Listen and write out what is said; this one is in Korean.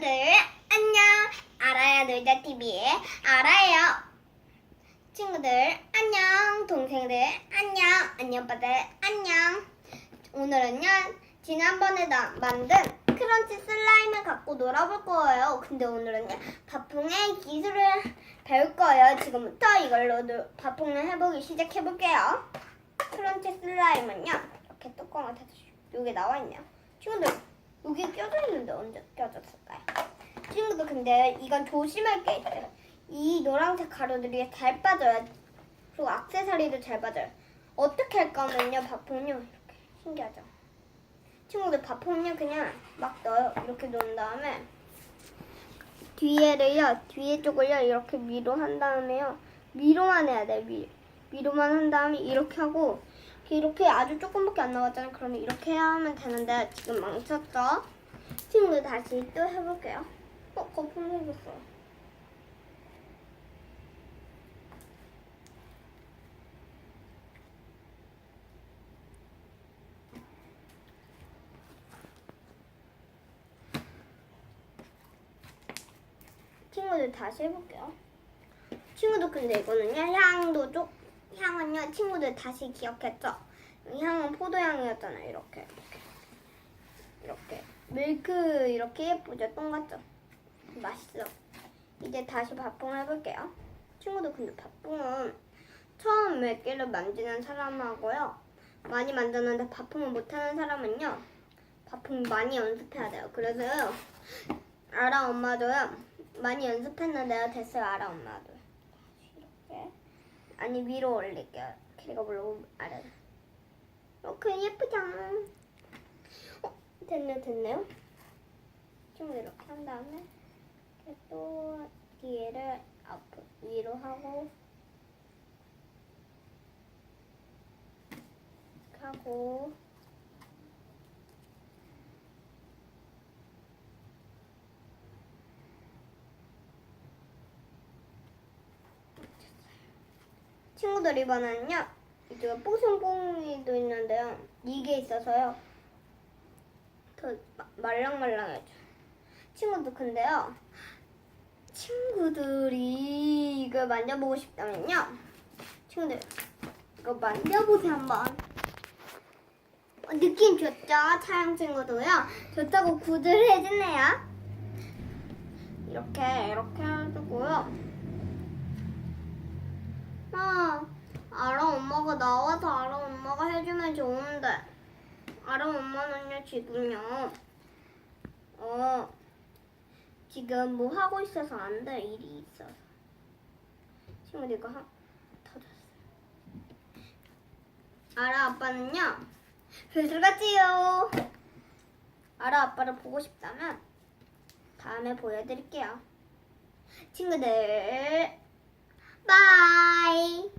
네, 안녕. 알아야 놀자 TV의 알아요. 친구들 안녕. 동생들 안녕. 안녕 오빠들 안녕. 오늘은요 지난번에 나 만든 크런치 슬라임을 갖고 놀아볼 거예요. 근데 오늘은요 밥풍의 기술을 배울 거예요. 지금부터 이걸로 노- 밥풍을 해보기 시작해 볼게요. 크런치 슬라임은요 이렇게 뚜껑을 닫으시고 여기 나와 있네요. 친구들 여기 껴져 있는데 언제 껴졌을까요? 친구들 근데 이건 조심할 게 있어요. 이 노란색 가루들이 잘 빠져요. 그리고 악세사리도 잘 빠져요. 어떻게 할 거면요, 밥퐁요 이렇게 신기하죠. 친구들 밥퐁요 그냥 막 넣어요. 이렇게 넣은 다음에 뒤에를요, 뒤에 쪽을요 이렇게 위로 한 다음에요. 위로만 해야 돼. 위 위로만 한 다음에 이렇게 하고 이렇게 아주 조금밖에 안 나왔잖아요. 그러면 이렇게 하면 되는데 지금 망쳤죠? 친구들 다시 또 해볼게요. 어, 거품 생겼어. 친구들 다시 해볼게요. 친구들 근데 이거는요 향도 쪽 향은요 친구들 다시 기억했죠? 이 향은 포도향이었잖아요 이렇게 이렇게 이렇게 밀크 이렇게 예쁘죠 똥 같죠? 맛있어. 이제 다시 밥봉 해볼게요. 친구들 근데 밥봉은 처음 몇 개를 만지는 사람하고요 많이 만드는데 밥봉을 못하는 사람은요 밥봉 많이 연습해야 돼요. 그래서요 아라 엄마도요 많이 연습했는데요 됐어요 아라 엄마도 이렇게 아니 위로 올릴게요. 걔가 물론 아래 이렇게 예쁘죠? 어 됐네 됐네요. 친구들 이렇게 한 다음에 또 뒤에를 앞 위로 하고 하고 친구들 이번에는요 이제 뽀송뽕이도 있는데요. 이게 있어서요. 더 마- 말랑말랑해져 친구들 근데요 친구들이 이거 만져보고 싶다면요. 친구들 이거 만져보세요 한번. 어, 느낌 좋죠? 촬영 친구도요. 좋다고 구들 해주네요. 이렇게 이렇게 해주고요. 아, 아라 엄마가 나와서 아라 엄마가 해주면 좋은데. 아라 엄마는요 지금요. 어 지금 뭐 하고 있어서 안 돼 일이 있어서 친구들 이거 한 터졌어. 아라 아빠는요? 별들같지요. 아라 아빠를 보고 싶다면 다음에 보여드릴게요. 친구들 바이